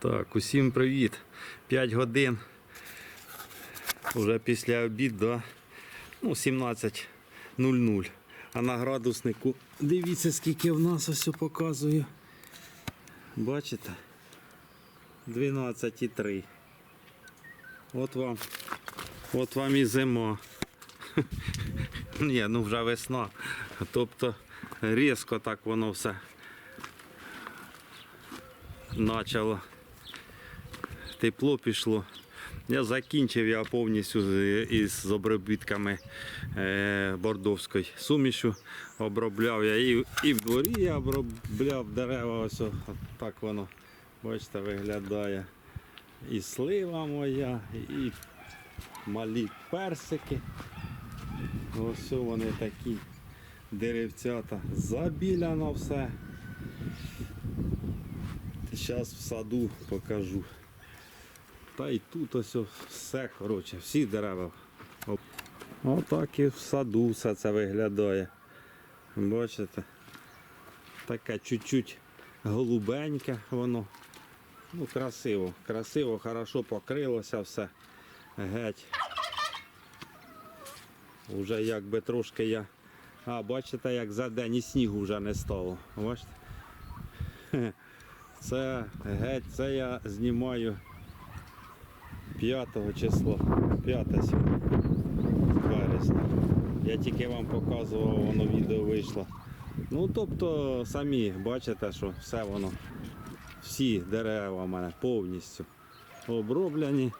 Так, усім привіт. 5 годин. Уже після обід, да? ну, 17.00. А на градуснику дивіться, скільки в нас ось показую. Бачите? 12,3. От вам. От вам і зима. Ні, ну вже весна. Тобто різко так воно все почало. Тепло пішло. Я закінчив я повністю із обробітками е, бордовської сумішю. Обробляв я і, і в дворі я обробляв дерева. Ось так воно, бачите, виглядає. І слива моя, і малі персики. Ось вони такі деревцята. Забіляно все. Зараз в саду покажу. Та й тут ось все, коротше, всі дерева. Отак і в саду все це виглядає. Бачите? Таке чуть-чуть голубеньке воно. Ну, красиво, красиво, хорошо покрилося все. Геть. Уже якби трошки я. А, бачите, як за день і снігу вже не стало. Бачите? Це геть, це я знімаю 5 числа, 5 сьогодні, вересня. Я тільки вам показував, воно відео вийшло. Ну тобто самі бачите, що все воно, всі дерева в мене повністю оброблені.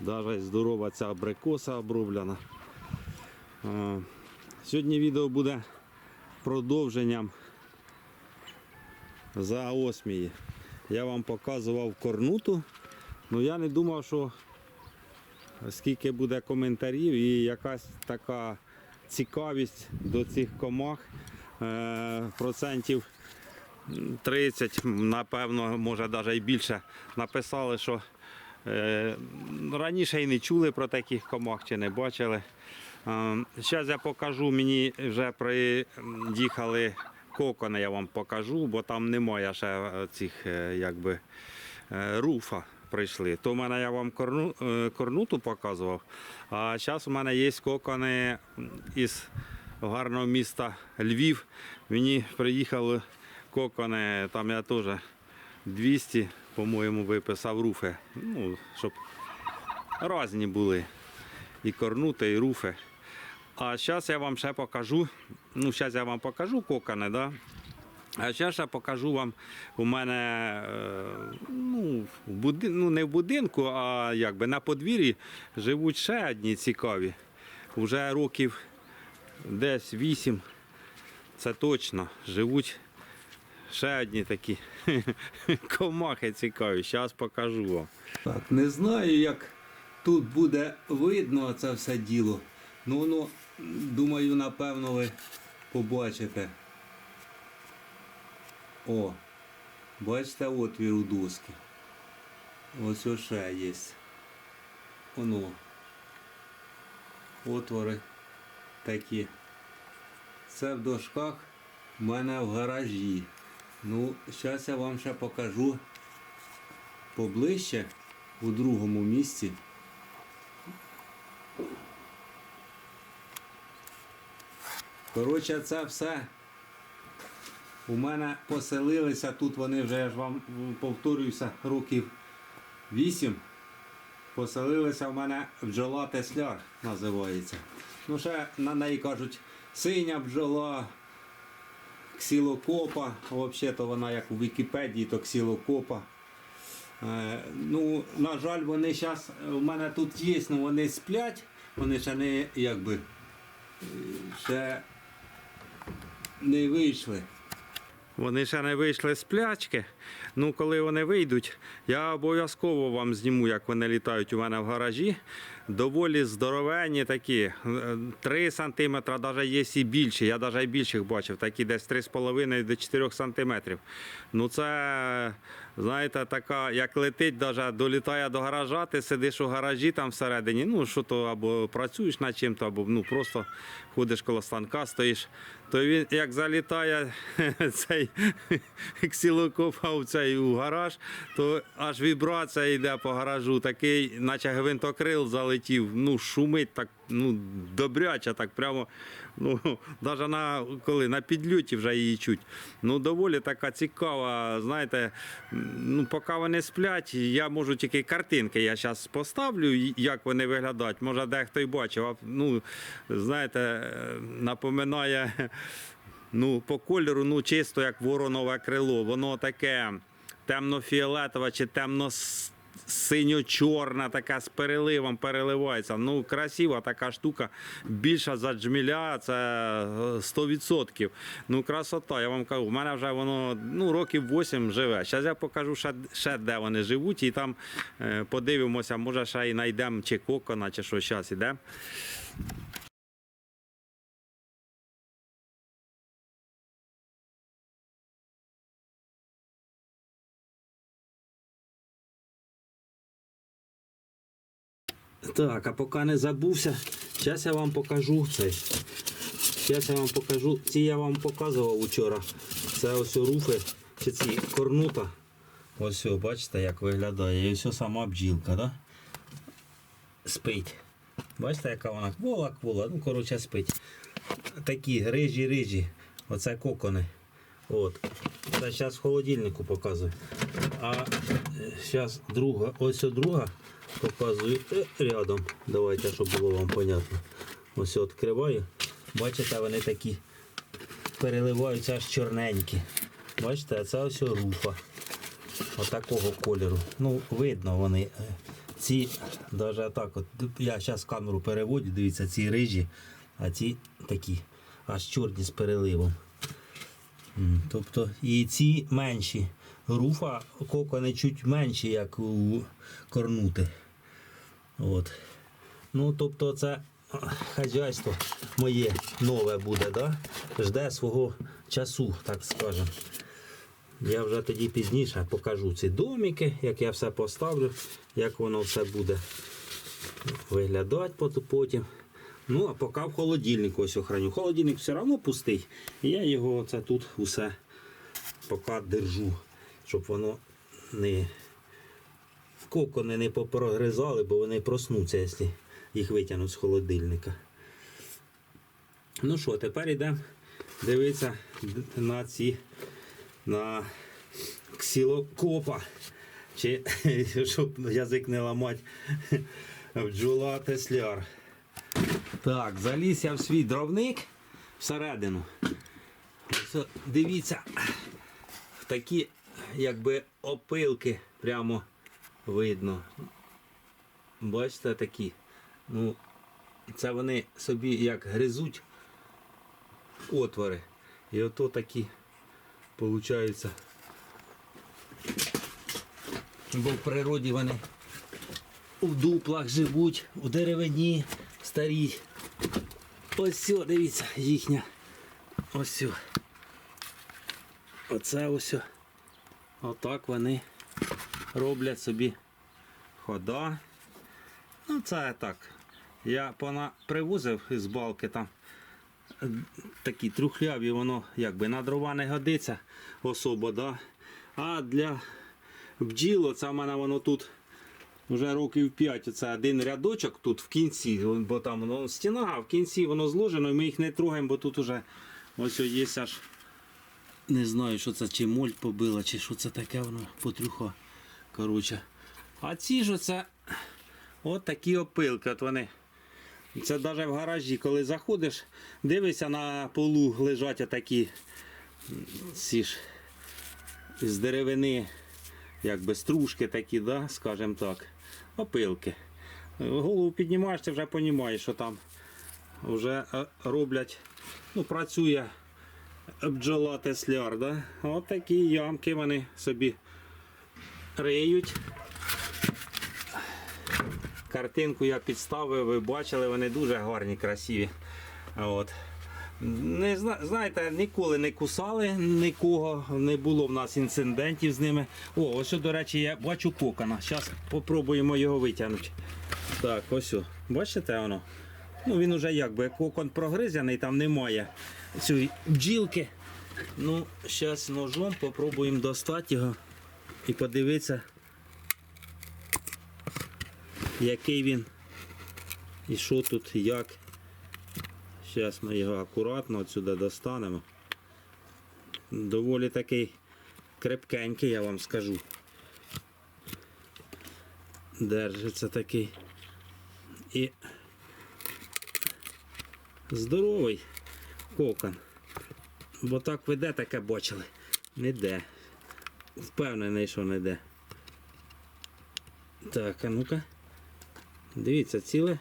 Навіть здорова ця абрикоса оброблена. Сьогодні відео буде продовженням за осмії. Я вам показував корнуту. Ну я не думав, що скільки буде коментарів і якась така цікавість до цих комах. Е, процентів 30, напевно, може навіть і більше. Написали, що е, раніше і не чули про таких комах чи не бачили. Зараз я покажу, мені вже приїхали кокони, я вам покажу, бо там немає ще е, цих е, якби е, руфа прийшли. То в мене я вам корну, е, корнуту показував. А зараз у мене є кокони із гарного міста Львів. Мені приїхали кокони, там я теж 200, по-моєму, виписав руфи. Ну, щоб різні були. І корнути, і руфи. А зараз я вам ще покажу. Ну, зараз я вам покажу кокони, да? А зараз я покажу вам, у мене е, ну, в буди... ну, не в будинку, а якби на подвір'ї живуть ще одні цікаві. Уже років десь вісім, це точно, живуть ще одні такі комахи цікаві. Зараз покажу вам. Так, не знаю, як тут буде видно це все діло. Ну, воно, думаю, напевно, ви побачите. О, бачите отвір у доски. Ось ще є. Воно. Отвори такі. Це в дошках в мене в гаражі. Ну, зараз я вам ще покажу поближче у другому місці. Коротше, це все у мене поселилися, тут вони вже, я ж вам повторююся, років 8. Поселилися в мене бджола Тесляр називається. Ну, ще на неї кажуть синя бджола, ксілокопа. Взагалі-то вона як у Вікіпедії, то ксілокопа. Е, ну, на жаль, вони зараз у мене тут є, але вони сплять, вони ще не якби е, ще не вийшли. Вони ще не вийшли з плячки. Ну, коли вони вийдуть, я обов'язково вам зніму, як вони літають у мене в гаражі. Доволі здоровенні такі, 3 см, навіть є і більші. Я навіть більших бачив, такі десь 3,5 до 4 см. Ну це, знаєте, така, як летить, навіть долітає до гаража, ти сидиш у гаражі там всередині, ну що то або працюєш над чим-то, або ну, просто ходиш коло станка, стоїш. То він як залітає цей ксілокоп в цей у гараж, то аж вібрація йде по гаражу, такий, наче гвинтокрил залетів. Ну, шумить так, ну, добряче, так прямо. Ну, навіть на коли на підльоті вже її чуть. Ну, доволі така цікава. Знаєте, ну, поки вони сплять, я можу тільки картинки. Я зараз поставлю, як вони виглядають. Може, дехто й бачив. А, Ну, знаєте, напоминає ну, по кольору, ну, чисто як воронове крило. Воно таке темно-фіолетове чи темно синьо-чорна, така з переливом переливається. Ну, красива така штука. Більша за джміля, це е, 100%. Ну, красота, я вам кажу, у мене вже воно ну, років 8 живе. Зараз я покажу ще, ще де вони живуть, і там е, подивимося, може ще і знайдемо чи кокона, чи що зараз іде. Так, а поки не забувся, зараз я вам покажу цей. Зараз я вам покажу. Ці я вам показував вчора. Це ось руфи, чи ці корнута. Ось, бачите, як виглядає. І ось сама бджілка, да? Спить. Бачите, яка вона квола, квола, ну коротше спить. Такі рижі, рижі. Оце кокони. От. Це зараз в холодильнику показую. А зараз друга, ось друга показую е, рядом. Давайте, щоб було вам понятно. Ось відкриваю. Бачите, вони такі переливаються аж чорненькі. Бачите, а це ось руфа. Отакого кольору. Ну, видно вони. е, Ці навіть так от. Я зараз камеру переводю, дивіться, ці рижі, а ці такі, аж чорні з переливом. Тобто і ці менші. Руфа кокони чуть менші, як у корнути. От. Ну, тобто це хазяйство моє нове буде, да? жде свого часу, так скажемо. Я вже тоді пізніше покажу ці домики, як я все поставлю, як воно все буде виглядати потім. Ну, а поки в холодильнику ось охраню. Холодильник все одно пустий. І я його оце тут усе поки держу, щоб воно не кокони не попрогризали, бо вони проснуться, якщо їх витягнуть з холодильника. Ну що, тепер йдемо дивитися на ці на ксілокопа. Чи щоб язик не ламати бджола тесляр. Так, заліз я в свій дровник всередину. Ось, дивіться, такі якби опилки прямо видно. Бачите такі. Ну, це вони собі як гризуть отвори. І ото такі получаються. Бо в природі вони у дуплах живуть, у деревині старій. Ось сьо, дивіться, їхня. Ось сьо. Оце ось. Отак вони роблять собі хода. Ну, це так. Я пона привозив із балки там такі трухляві, воно якби на дрова не годиться особо, да? а для бджіл, це в мене воно тут вже років 5. Це один рядочок тут в кінці, бо там воно стіна, а в кінці воно зложено, і ми їх не трогаємо, бо тут уже ось є аж не знаю, що це, чи моль побила, чи що це таке воно потрюха. Коротше. А ці ж оце от такі опилки. От вони. Це навіть в гаражі, коли заходиш, дивишся на полу лежать такі ці ж з деревини, якби стружки такі, да, скажімо так, опилки. Голову піднімаєш, ти вже розумієш, що там вже е, роблять, ну, працює бджола тесляр. Да? От такі ямки вони собі риють. Картинку я підставив, ви бачили, вони дуже гарні, красиві. От. Не зна- знаєте, ніколи не кусали нікого, не було в нас інцидентів з ними. О, ось, до речі, я бачу кокона. Зараз спробуємо його витягнути. Так, ось. Бачите воно? Ну він уже якби кокон прогризаний, там немає цієї бджілки. Ну, зараз ножом попробуємо достати його і подивитися, який він і що тут, як. Зараз ми його акуратно отсюди достанемо. Доволі такий крепкенький, я вам скажу. Держиться такий. І здоровий кокон. Бо так ви де таке бачили? Не де. Впевнений, що не де. Так, а ну-ка. Дивіться, ціле.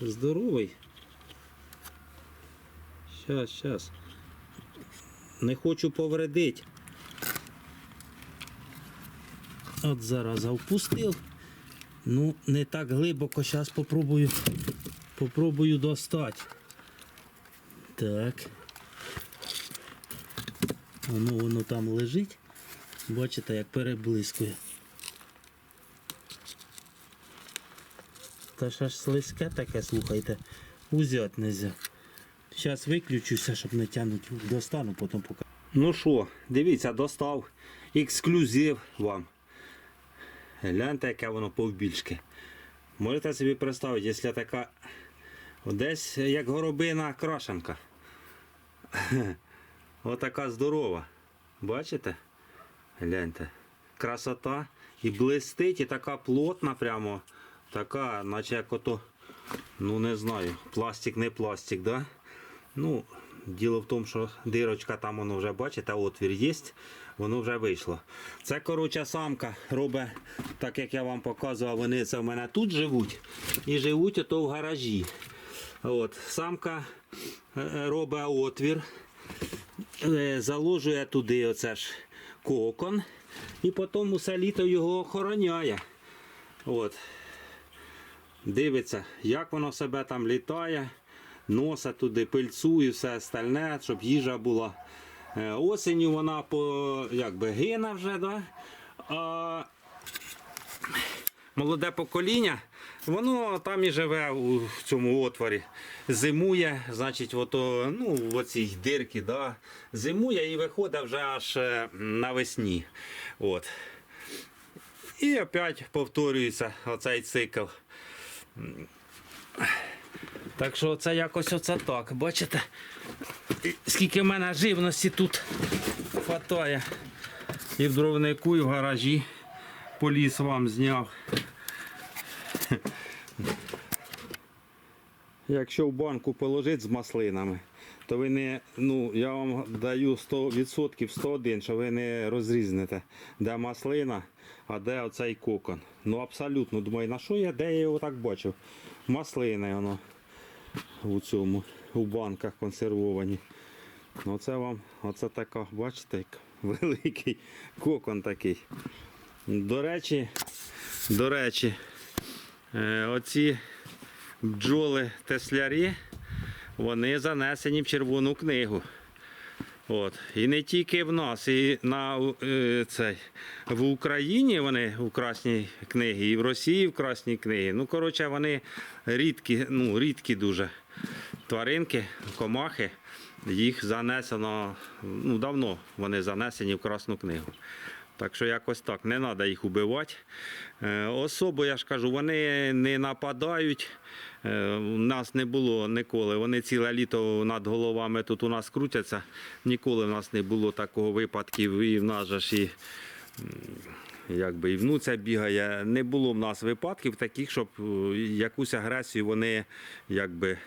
Здоровий. Щас, щас. Не хочу повредити. От зараз впустив. Ну, не так глибоко. Зараз попробую. Попробую достати. Так. Воно воно там лежить. Бачите, як переблискує. Та ж слизьке таке, слухайте. Узять нельзя. Зараз виключуся, щоб не тягнути. Достану, потім покажу. Ну що, дивіться, достав ексклюзив вам. Гляньте, яке воно повбільшки. Можете собі представити, якщо така десь як горобина крашенка. Отака здорова. Бачите? Гляньте. Красота. І блистить, і така плотна прямо. Така, наче як ото, ну не знаю, пластик, не пластик, да? Ну, діло в тому, що дирочка там воно вже бачите, отвір є, воно вже вийшло. Це коротше самка робить, так як я вам показував, вони це в мене тут живуть і живуть ото в гаражі. От, самка е, робить отвір, е, заложує туди оце ж кокон і потім усе літо його охороняє. От. Дивиться, як воно себе там літає, носить туди пильцу і все остальне, щоб їжа була. Е, Осінню вона по, якби гине вже, да? а молоде покоління, воно там і живе у цьому отворі. Зимує, значить, ото, ну, в оцій дирки, да? зимує і виходить вже аж е, навесні. От. І опять повторюється оцей цикл. Так що це якось оце так. Бачите? Скільки в мене живності тут хватає. І в дровнику, і в гаражі поліс вам зняв. Якщо в банку положити з маслинами, то ви не, ну, я вам даю 100%, 101, що ви не розрізнете, де маслина, а де оцей кокон. Ну абсолютно, думаю, на що я, де я його так бачив? Маслини воно у цьому, у банках консервовані. Ну, це вам, оце така, бачите, як великий кокон такий. До речі, до речі, е, оці бджоли теслярі, вони занесені в Червону книгу. От. І не тільки в нас, і на е, цей, в Україні вони в Красній книгі, і в Росії в Красній книгі. Ну, коротше, вони рідкі, ну, рідкі дуже тваринки, комахи. Їх занесено, ну, давно вони занесені в Красну книгу. Так що якось так, не треба їх убивати. Е, Особо, я ж кажу, вони не нападають. Е, У нас не було ніколи. Вони ціле літо над головами тут у нас крутяться. Ніколи в нас не було такого випадків. І в нас же ж і, якби, і внуця бігає. Не було в нас випадків таких, щоб е, якусь агресію вони якби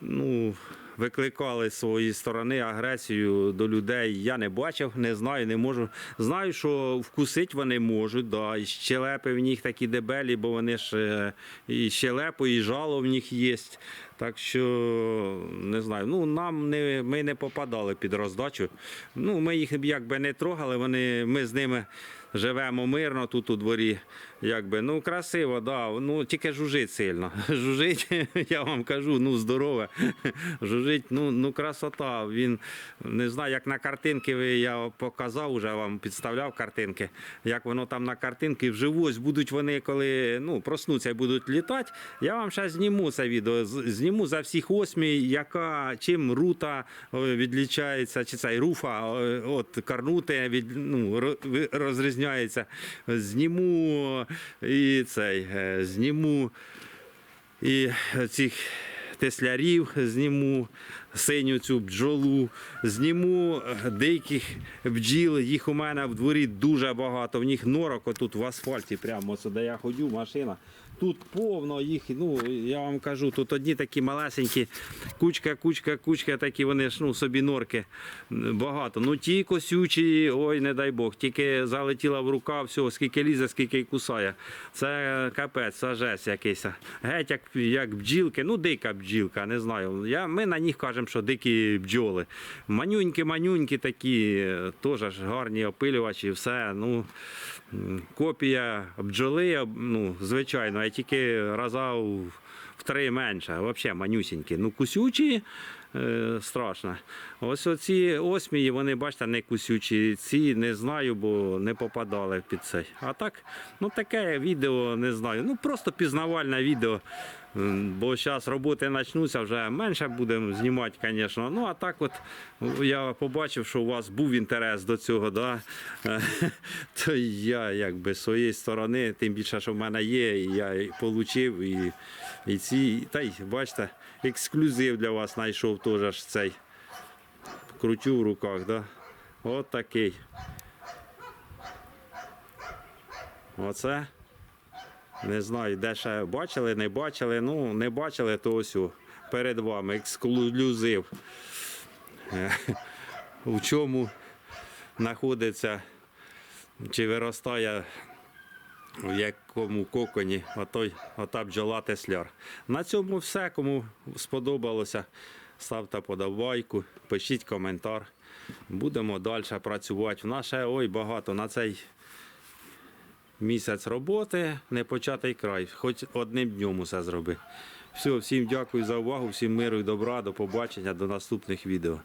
ну, викликали з своєї сторони агресію до людей. Я не бачив, не знаю, не можу. Знаю, що вкусити вони можуть, да, і щелепи в них такі дебелі, бо вони ж е, і щелепо, і жало в них є. Так що не знаю. Ну нам не ми не попадали під роздачу. Ну ми їх якби не трогали. Вони ми з ними живемо мирно тут у дворі. Якби, ну, красиво, да. ну, тільки жужить сильно. Жужить, я вам кажу, ну, здорове. Жужить, ну, ну красота. Він не знаю, як на картинки ви, я показав, вже вам підставляв картинки. Як воно там на картинки вживу, ось будуть вони, коли ну, проснуться і будуть літати. Я вам ще зніму це відео. Зніму за всіх осмій, яка чим рута е, відлічається, чи цей руфа е, от карнути від, ну, ро- ви- Зніму і цей, е, зніму і цих теслярів зніму, синю цю бджолу, зніму е, деяких бджіл, їх у мене в дворі дуже багато. В них норок отут в асфальті, прямо сюди я ходю, машина. Тут повно їх, ну я вам кажу, тут одні такі малесенькі, кучка, кучка, кучка, такі вони ж ну, собі норки багато. Ну ті косючі, ой, не дай Бог, тільки залетіла в рука, все, скільки лізе, скільки й кусає. Це капець, жесть якийсь. Геть як, як бджілки, ну дика бджілка, не знаю. Я, ми на них кажемо, що дикі бджоли. Манюнькі, манюнькі такі, е, теж гарні опилювачі, все. Ну, копія бджоли, ну, звичайно, а тільки раза в, в три менше. Взагалі манюсінькі. Ну, кусючі. е, Страшно. Ось оці осмії, вони, бачите, не кусючі. Ці не знаю, бо не попадали під цей. А так, ну таке відео не знаю. Ну просто пізнавальне відео. Бо зараз роботи почнуться, вже менше будемо знімати, звісно. Ну а так, от я побачив, що у вас був інтерес до цього, да? то я якби з своєї сторони, тим більше, що в мене є, і я і і, і ці, та й бачите, ексклюзив для вас знайшов теж цей. Крутю в руках, да? От такий. Оце. Не знаю, де ще бачили, не бачили. Ну, не бачили, то ось перед вами ексклюзив. Е, У чому знаходиться, чи виростає в якому коконі отой, ота бджола тесляр. На цьому все. Кому сподобалося, ставте подобайку, пишіть коментар. Будемо далі працювати. В нас ще ой багато на цей місяць роботи, не початий край. Хоч одним днем усе зроби. Все, всім дякую за увагу, всім миру і добра, до побачення, до наступних відео.